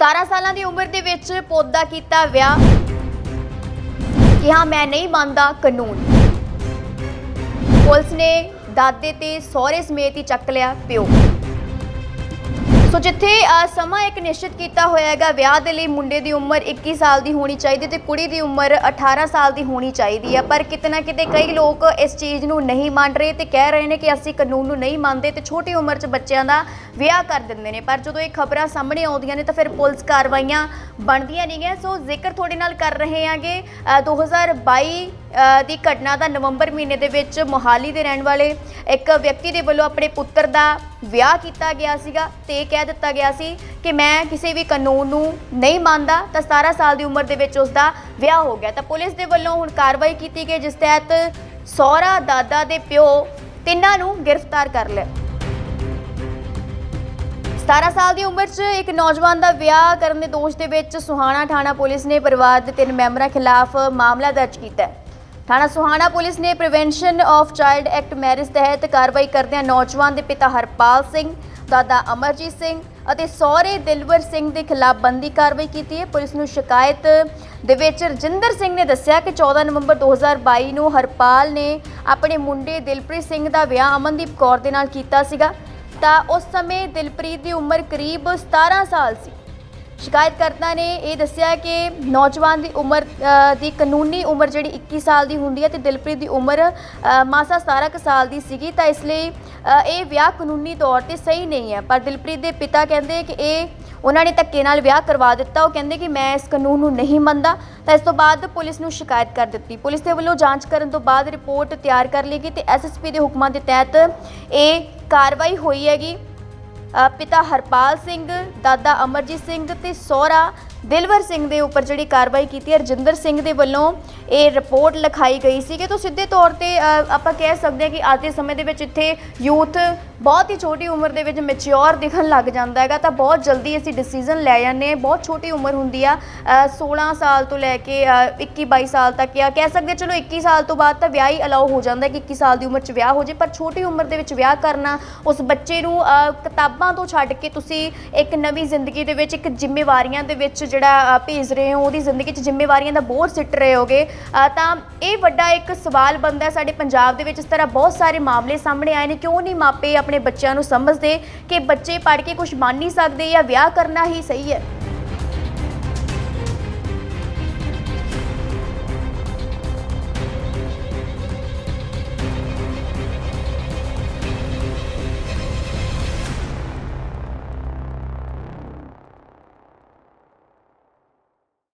17 ਸਾਲਾਂ ਦੀ ਉਮਰ ਦੇ ਵਿੱਚ ਪੌਦਾ ਕੀਤਾ ਵਿਆਹ। ਕਿਹਾ, ਮੈਂ ਨਹੀਂ ਮੰਨਦਾ ਕਾਨੂੰਨ। ਪੁਲਿਸ ਨੇ ਦਾਦੇ ਤੇ ਸਹੁਰੇ ਸਮੇਤ ਹੀ ਚੱਕ ਲਿਆ ਪਿਓ। ਸੋ ਜਿੱਥੇ ਸਮਾਂ ਇੱਕ ਨਿਸ਼ਚਿਤ ਕੀਤਾ ਹੋਇਆ ਹੈਗਾ ਵਿਆਹ ਦੇ ਲਈ ਮੁੰਡੇ ਦੀ ਉਮਰ 21 ਸਾਲ ਦੀ ਹੋਣੀ ਚਾਹੀਦੀ ਤੇ ਕੁੜੀ ਦੀ ਉਮਰ 18 ਸਾਲ ਦੀ ਹੋਣੀ ਚਾਹੀਦੀ ਹੈ। ਪਰ ਕਿਤੇ ਨਾ ਕਿਤੇ ਕਈ ਲੋਕ ਇਸ ਚੀਜ਼ ਨੂੰ ਨਹੀਂ ਮੰਨ ਰਹੇ ਤੇ ਕਹਿ ਰਹੇ ਨੇ ਕਿ ਅਸੀਂ ਕਾਨੂੰਨ ਨੂੰ ਨਹੀਂ ਮੰਨਦੇ ਤੇ ਛੋਟੀ ਉਮਰ 'ਚ ਬੱਚਿਆਂ ਦਾ ਵਿਆਹ ਕਰ ਦਿੰਦੇ ਨੇ। ਪਰ ਜਦੋਂ ਇਹ ਖਬਰਾਂ ਸਾਹਮਣੇ ਆਉਂਦੀਆਂ ਨੇ ਤਾਂ ਫਿਰ ਪੁਲਿਸ ਕਾਰਵਾਈਆਂ ਬਣਦੀਆਂ ਨਹੀਂ ਗੀਆਂ ਸੋ ਜ਼ਿਕਰ ਤੁਹਾਡੇ ਨਾਲ ਕਰ ਰਹੇ ਹਾਂਗੇ ਅ, 2022 ਅ, ਦੀ ਘਟਨਾ ਦਾ ਨਵੰਬਰ ਮਹੀਨੇ ਦੇ ਵਿੱਚ ਮੋਹਾਲੀ ਦੇ ਰਹਿਣ ਵਾਲੇ ਇੱਕ ਵਿਅਕਤੀ ਦੇ ਵੱਲੋਂ ਆਪਣੇ ਪੁੱਤਰ ਦਾ ਵਿਆਹ ਕੀਤਾ ਗਿਆ ਸੀਗਾ ਤੇ ਕਹਿ ਦਿੱਤਾ ਗਿਆ ਸੀ ਕਿ ਮੈਂ ਕਿਸੇ ਵੀ ਕਾਨੂੰਨ ਨੂੰ ਨਹੀਂ ਮੰਨਦਾ ਤਾਂ 17 ਸਾਲ ਦੀ ਉਮਰ ਦੇ ਵਿੱਚ ਉਸ ਦਾ ਵਿਆਹ ਹੋ ਗਿਆ। ਤਾਂ ਪੁਲਿਸ ਦੇ ਵੱਲੋਂ ਹੁਣ ਕਾਰਵਾਈ ਕੀਤੀ ਗਈ, ਜਿਸ ਤਹਿਤ ਸਹੁਰਾ, ਦਾਦਾ ਦੇ ਪਿਓ ਤਿੰਨਾਂ ਨੂੰ ਗ੍ਰਿਫਤਾਰ ਕਰ ਲਿਆ। 17 ਸਾਲ ਦੀ ਉਮਰ 'ਚ ਇੱਕ ਨੌਜਵਾਨ ਦਾ ਵਿਆਹ ਕਰਨ ਦੇ ਦੋਸ਼ ਦੇ ਵਿੱਚ ਸੁਹਾਣਾ ਥਾਣਾ ਪੁਲਿਸ ਨੇ ਪਰਿਵਾਰ ਦੇ ਤਿੰਨ ਮੈਂਬਰਾਂ ਖਿਲਾਫ ਮਾਮਲਾ ਦਰਜ ਕੀਤਾ ਹੈ। ਥਾਣਾ ਸੁਹਾਣਾ ਪੁਲਿਸ ਨੇ prevention of child act marriage ਤਹਿਤ ਕਾਰਵਾਈ ਕਰਦਿਆਂ ਨੌਜਵਾਨ ਦੇ ਪਿਤਾ ਹਰਪਾਲ ਸਿੰਘ, ਦਾਦਾ ਅਮਰਜੀਤ ਸਿੰਘ ਅਤੇ ਸਹੁਰੇ ਦਿਲਵਰ ਸਿੰਘ ਦੇ ਖਿਲਾਫ ਬੰਦੀ ਕਾਰਵਾਈ ਕੀਤੀ ਹੈ। ਪੁਲਿਸ ਨੂੰ ਸ਼ਿਕਾਇਤ ਦੇ ਵਿੱਚ ਰਜਿੰਦਰ ਸਿੰਘ ਨੇ ਦੱਸਿਆ ਕਿ 14 ਨਵੰਬਰ 2022 ਨੂੰ ਹਰਪਾਲ ਨੇ ਆਪਣੇ ਮੁੰਡੇ ਦਿਲਪ੍ਰੀਤ ਸਿੰਘ ਦਾ ਵਿਆਹ ਅਮਨਦੀਪ ਕੌਰ ਦੇ ਨਾਲ ਕੀਤਾ ਸੀਗਾ। ਤਾਂ ਉਸ ਸਮੇਂ ਦਿਲਪ੍ਰੀਤ ਦੀ ਉਮਰ ਕਰੀਬ 17 ਸਾਲ ਸੀ। ਸ਼ਿਕਾਇਤਕਰਤਾ ਨੇ ਇਹ ਦੱਸਿਆ ਕਿ ਨੌਜਵਾਨ ਦੀ ਉਮਰ ਦੀ ਕਾਨੂੰਨੀ ਉਮਰ ਜਿਹੜੀ 21 ਸਾਲ ਦੀ ਹੁੰਦੀ ਹੈ ਤੇ ਦਿਲਪ੍ਰੀਤ ਦੀ ਉਮਰ ਮਾਸਾ 17 ਕੁ ਸਾਲ ਦੀ ਸੀਗੀ ਤਾਂ ਇਸ ਲਈ ਇਹ ਵਿਆਹ ਕਾਨੂੰਨੀ ਤੌਰ ਤੇ ਸਹੀ ਨਹੀਂ ਹੈ। ਪਰ ਦਿਲਪ੍ਰੀਤ ਦੇ ਪਿਤਾ ਕਹਿੰਦੇ ਕਿ ਇਹ, ਉਹਨਾਂ ਨੇ ਧੱਕੇ ਨਾਲ ਵਿਆਹ ਕਰਵਾ ਦਿੱਤਾ। ਉਹ ਕਹਿੰਦੇ ਕਿ ਮੈਂ ਇਸ ਕਾਨੂੰਨ ਨੂੰ ਨਹੀਂ ਮੰਨਦਾ। ਤਾਂ ਇਸ ਤੋਂ ਬਾਅਦ ਪੁਲਿਸ ਨੂੰ ਸ਼ਿਕਾਇਤ ਕਰ ਦਿੱਤੀ। ਪੁਲਿਸ ਦੇ ਵੱਲੋਂ ਜਾਂਚ ਕਰਨ ਤੋਂ ਬਾਅਦ ਰਿਪੋਰਟ ਤਿਆਰ ਕਰ ਲਈ ਗਈ ਤੇ ਐਸਐਸਪੀ ਦੇ ਹੁਕਮਾਂ ਦੇ ਤਹਿਤ ਇਹ ਕਾਰਵਾਈ ਹੋਈ ਹੈਗੀ। ਪਿਤਾ ਹਰਪਾਲ ਸਿੰਘ ਦਾਦਾ ਅਮਰਜੀਤ ਸਿੰਘ ਤੇ ਸਹੁਰਾ ਦਿਲਵਰ ਸਿੰਘ ਦੇ ਉੱਪਰ ਜਿਹੜੀ ਕਾਰਵਾਈ ਕੀਤੀ ਹੈ। ਰਜਿੰਦਰ ਸਿੰਘ ਦੇ ਵੱਲੋਂ ਇਹ ਰਿਪੋਰਟ ਲਿਖਾਈ ਗਈ ਸੀ ਕਿ ਤੋਂ ਸਿੱਧੇ ਤੌਰ ਤੇ ਆਪਾਂ ਕਹਿ ਸਕਦੇ ਹਾਂ ਕਿ ਅੱਜ ਦੇ ਸਮੇਂ ਦੇ ਵਿੱਚ ਇੱਥੇ ਯੂਥ ਬਹੁਤ ਹੀ ਛੋਟੀ ਉਮਰ ਦੇ ਵਿੱਚ ਮੈਚਿਓਰ ਦਿਖਣ ਲੱਗ ਜਾਂਦਾ ਹੈਗਾ। ਤਾਂ ਬਹੁਤ ਜਲਦੀ ਅਸੀਂ ਡਿਸੀਜਨ ਲੈ ਜਾਂਦੇ ਹਾਂ। ਬਹੁਤ ਛੋਟੀ ਉਮਰ ਹੁੰਦੀ ਆ। ਅ, 16 ਸਾਲ ਤੋਂ ਲੈ ਕੇ ਅ, 21 22 ਸਾਲ ਤੱਕ ਜਾਂ ਕਹਿ ਸਕਦੇ ਚਲੋ 21 ਸਾਲ ਤੋਂ ਬਾਅਦ ਤਾਂ ਵਿਆਹ ਹੀ ਅਲਾਉ ਹੋ ਜਾਂਦਾ ਕਿ 21 ਸਾਲ ਦੀ ਉਮਰ 'ਚ ਵਿਆਹ ਹੋ ਜੇ। ਪਰ ਛੋਟੀ ਉਮਰ ਦੇ ਵਿੱਚ ਵਿਆਹ ਕਰਨਾ ਉਸ ਬੱਚੇ ਨੂੰ ਕਿਤਾਬਾਂ ਤੋਂ ਛੱਡ ਕੇ ਤੁਸੀਂ ਇੱਕ ਨਵੀਂ ਜ਼ਿੰਦਗੀ ਦੇ ਵਿੱਚ ਇੱਕ ਜ਼ਿੰਮੇਵਾਰੀਆਂ ਦੇ ਵਿੱਚ ਜਿਹੜਾ ਭੇਜ ਰਹੇ ਹੋ, ਉਹਦੀ ਜ਼ਿੰਦਗੀ 'ਚ ਜ਼ਿੰਮੇਵਾਰੀਆਂ ਦਾ ਬੋਝ ਸਿੱਟ ਰਹੇ ਹੋਗੇ। ਤਾਂ ਇਹ ਵੱਡਾ ਇੱਕ ਸਵਾਲ ਬਣਦਾ ਹੈ ਸਾਡੇ ਪੰਜਾਬ ਦੇ ਵਿੱਚ। ਇਸ ਤਰ੍ਹਾਂ ਬਹੁਤ ਸਾਰੇ ਮਾਮਲੇ ਸਾਹਮਣੇ ਆਏ ਨੇ। ਕਿਉਂ ਨਹੀਂ ਮਾਪੇ ਆਪਣੇ ਬੱਚਿਆਂ ਨੂੰ ਸਮਝਦੇ ਕਿ ਬੱਚੇ ਪੜ੍ਹ ਕੇ ਕੁਝ ਬਣ ਨਹੀਂ ਸਕਦੇ ਜਾਂ ਵਿਆਹ ਕਰਨਾ ਹੀ ਸਹੀ ਹੈ?